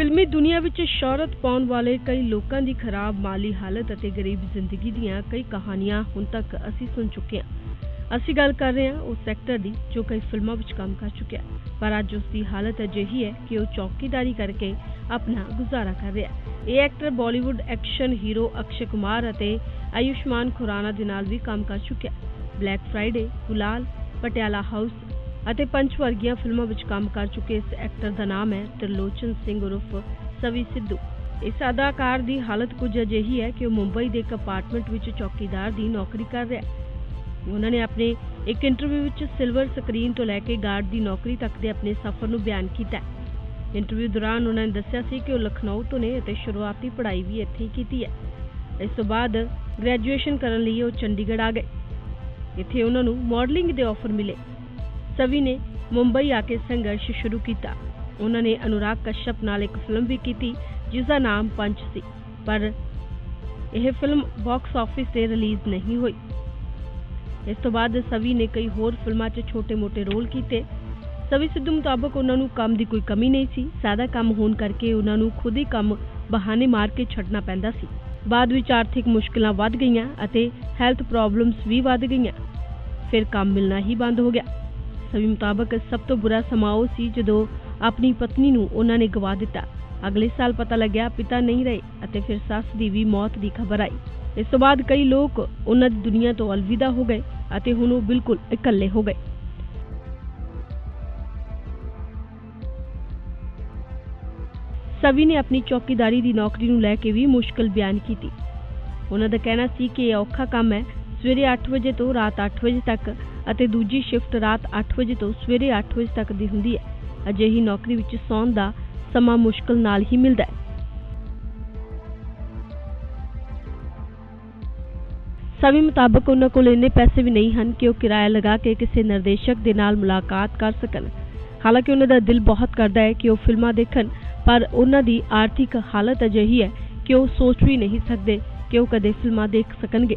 ਫਿਲਮੀ ਦੁਨੀਆ ਵਿੱਚ ਸ਼ੌਹਰਤ ਪਾਉਣ ਵਾਲੇ ਕਈ ਲੋਕਾਂ ਦੀ ਖਰਾਬ ਮਾਲੀ ਹਾਲਤ ਅਤੇ ਗਰੀਬ ਜ਼ਿੰਦਗੀ ਦੀਆਂ ਕਈ ਕਹਾਣੀਆਂ ਹੁਣ ਤੱਕ ਅਸੀਂ ਸੁਣ ਚੁੱਕੇ ਹਾਂ। ਅਸੀਂ ਗੱਲ ਕਰ ਰਹੇ ਹਾਂ ਉਸ ਐਕਟਰ ਦੀ ਜੋ ਕਈ ਫਿਲਮਾਂ ਵਿੱਚ ਕੰਮ ਕਰ ਚੁੱਕਿਆ ਪਰ ਅੱਜ ਉਸ ਦੀ ਹਾਲਤ ਅਜਿਹੀ ਹੈ ਕਿ ਉਹ ਚੌਕੀਦਾਰੀ ਕਰਕੇ ਆਪਣਾ ਗੁਜ਼ਾਰਾ ਕਰ ਰਿਹਾ ਹੈ। ਇਹ actor Bollywood action hero Akshay Kumar ਅਤੇ ਆਯੁਸ਼ਮਾਨ ਖੁਰਾਨਾ ਦੇ ਨਾਲ ਵੀ ਕੰਮ ਕਰ ਚੁੱਕਿਆ black Friday Gulaal Patiala house ਅਤੇ ਪੰਜ ਵਰਗੀਆਂ ਫਿਲਮਾਂ ਵਿੱਚ ਕੰਮ ਕਰ ਚੁੱਕੇ ਇਸ ਐਕਟਰ ਦਾ ਨਾਮ ਹੈ ਤਰਲੋਚਨ ਸਿੰਘ ਉਰਫ ਸਵੀ ਸਿੱਧੂ। ਇਸ ਅਦਾਕਾਰ ਦੀ ਹਾਲਤ ਕੁਝ ਅਜਿਹੀ ਹੈ ਕਿ ਉਹ ਮੁੰਬਈ ਦੇ ਇੱਕ ਅਪਾਰਟਮੈਂਟ ਵਿੱਚ ਚੌਕੀਦਾਰ ਦੀ ਨੌਕਰੀ ਕਰ ਰਿਹਾ ਹੈ। ਉਹਨਾਂ ਨੇ ਆਪਣੇ ਇੱਕ ਇੰਟਰਵਿਊ ਵਿੱਚ ਸਿਲਵਰ ਸਕਰੀਨ ਤੋਂ ਲੈ ਕੇ ਗਾਰਡ ਦੀ ਨੌਕਰੀ ਤੱਕ ਦੇ ਆਪਣੇ ਸਫ਼ਰ ਨੂੰ ਬਿਆਨ ਕੀਤਾ ਹੈ। ਇੰਟਰਵਿਊ ਦੌਰਾਨ ਉਹਨਾਂ ਨੇ ਦੱਸਿਆ ਸੀ ਕਿ ਉਹ ਲਖਨਊ ਤੋਂ ਨੇ ਅਤੇ ਸ਼ੁਰੂਆਤੀ ਪੜ੍ਹਾਈ ਵੀ ਇੱਥੇ ਹੀ ਕੀਤੀ ਹੈ। ਇਸ ਤੋਂ ਬਾਅਦ ਗ੍ਰੈਜੂਏਸ਼ਨ ਕਰਨ ਲਈ ਉਹ ਚੰਡੀਗੜ੍ਹ ਆ ਗਏ। ਇੱਥੇ ਉਹਨਾਂ ਨੂੰ ਮਾਡਲਿੰਗ ਦੇ ਆਫਰ ਮਿਲੇ। ਸਵੀ ਨੇ ਮੁੰਬਈ ਆ ਕੇ ਸੰਘਰਸ਼ ਸ਼ੁਰੂ ਕੀਤਾ ਉਹਨਾਂ ਨੇ ਅਨੁਰਾਗ ਕਸ਼ਯਪ ਨਾਲ ਇੱਕ ਫਿਲਮ ਵੀ ਕੀਤੀ ਜਿਸ ਦਾ ਨਾਮ ਪੰਚ ਸੀ ਪਰ ਇਹ ਫਿਲਮ ਬਾਕਸ ਆਫਿਸ ਤੇ ਰਿਲੀਜ਼ ਨਹੀਂ ਹੋਈ ਇਸ ਤੋਂ ਬਾਅਦ ਸਵੀ ਨੇ ਕਈ ਹੋਰ ਫਿਲਮਾਂ 'ਚ ਛੋਟੇ-ਮੋਟੇ ਰੋਲ ਕੀਤੇ ਸਵੀ ਸਿੱਧੂ ਮੁਤਾਬਕ ਉਹਨਾਂ ਨੂੰ ਕੰਮ ਦੀ ਕੋਈ ਕਮੀ ਨਹੀਂ ਸੀ ਸਾਦਾ ਕੰਮ ਹੋਣ ਕਰਕੇ ਉਹਨਾਂ ਨੂੰ ਖੁਦ ਹੀ ਕੰਮ ਬਹਾਨੇ ਮਾਰ ਕੇ ਛੱਡਣਾ ਪੈਂਦਾ ਸੀ ਬਾਅਦ ਵਿੱਚ ਆਰਥਿਕ ਮੁਸ਼ਕਲਾਂ ਵੱਧ ਗਈਆਂ ਅਤੇ ਹੈਲਥ ਪ੍ਰੋਬਲਮਸ ਵੀ ਵੱਧ ਗਈਆਂ ਫਿਰ ਕੰਮ ਮਿਲਣਾ ਹੀ ਬੰਦ ਹੋ ਗਿਆ ਸਵੀ ਮੁਤਾਬਕ ਸਭ ਤੋਂ ਬੁਰਾ ਸਮਾਂ ਉਹ ਸੀ ਜਦੋਂ ਆਪਣੀ ਪਤਨੀ ਨੂੰ ਉਹਨਾਂ ਨੇ ਗਵਾ ਦਿੱਤਾ। ਅਗਲੇ ਸਾਲ ਪਤਾ ਲੱਗਿਆ ਪਿਤਾ ਨਹੀਂ ਰਹੇ ਅਤੇ ਫਿਰ ਸੱਸ ਦੀ ਵੀ ਮੌਤ ਦੀ ਖਬਰ ਆਈ। ਇਸ ਤੋਂ ਬਾਅਦ ਕਈ ਲੋਕ ਉਹਨਾਂ ਦੀ ਦੁਨੀਆ ਤੋਂ ਅਲਵਿਦਾ ਹੋ ਗਏ ਅਤੇ ਹੁਣ ਉਹ ਬਿਲਕੁਲ ਇਕੱਲੇ ਹੋ ਗਏ। ਸਵੀ ਨੇ ਆਪਣੀ ਚੌਕੀਦਾਰੀ ਦੀ ਨੌਕਰੀ ਨੂੰ ਲੈ ਕੇ ਵੀ ਮੁਸ਼ਕਲ ਬਿਆਨ ਕੀਤੀ। ਉਹਨਾਂ ਦਾ ਕਹਿਣਾ ਸੀ ਕਿ ਇਹ ਔਖਾ ਕੰਮ ਹੈ। ਸਵੇਰੇ 8 ਵਜੇ ਤੋਂ ਰਾਤ 8 ਵਜੇ ਤੱਕ ਅਤੇ ਦੂਜੀ ਸ਼ਿਫਟ ਰਾਤ 8 ਵਜੇ ਤੋਂ ਸਵੇਰੇ 8 ਵਜੇ ਤੱਕ ਦੀ ਹੁੰਦੀ ਹੈ। ਅਜਿਹੀ ਨੌਕਰੀ ਵਿੱਚ ਸੌਣ ਦਾ ਸਮਾਂ ਮੁਸ਼ਕਲ ਨਾਲ ਹੀ ਮਿਲਦਾ ਹੈ। ਸਵੀ ਮੁਤਾਬਕ ਉਹਨਾਂ ਕੋਲ ਇੰਨੇ ਪੈਸੇ ਵੀ ਨਹੀਂ ਹਨ ਕਿ ਉਹ ਕਿਰਾਇਆ ਲਗਾ ਕੇ ਕਿਸੇ ਨਿਰਦੇਸ਼ਕ ਦੇ ਨਾਲ ਮੁਲਾਕਾਤ ਕਰ ਸਕਣ। ਹਾਲਾਂਕਿ ਉਹਨਾਂ ਦਾ ਦਿਲ ਬਹੁਤ ਕਰਦਾ ਹੈ ਕਿ ਉਹ ਫਿਲਮਾਂ ਦੇਖਣ, ਪਰ ਉਹਨਾਂ ਦੀ ਆਰਥਿਕ ਹਾਲਤ ਅਜਿਹੀ ਹੈ ਕਿ ਉਹ ਸੋਚ ਵੀ ਨਹੀਂ ਸਕਦੇ ਕਿ ਉਹ ਕਦੇ ਫਿਲਮਾਂ ਦੇਖ ਸਕਣਗੇ।